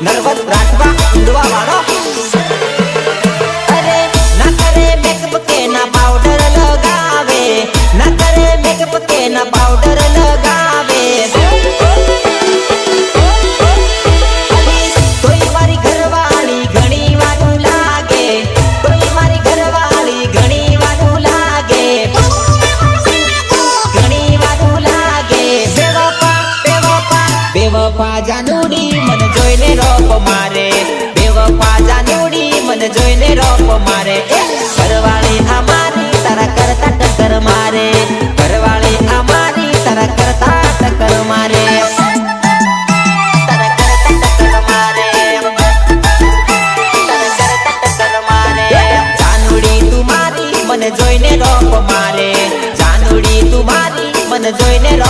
Nervous રાખવા કે ના પાવડર લગાવે. ના કરે મેકઅપ કે ના પાવડર લગાવે. બેવફા જાનુડી મને જોઈને રોપ મારે. બેવફા જાનુડી મને જોઈને રોપ મારે. ઘરવાળી અમારી તારા કરતા ટક્કર મારે. ઘરવાળી અમારી તારા કરતા ટક્કર મારે, મને જોઈને રોપ મારે. જાનુડી તું મારી, મને જોઈને રોપ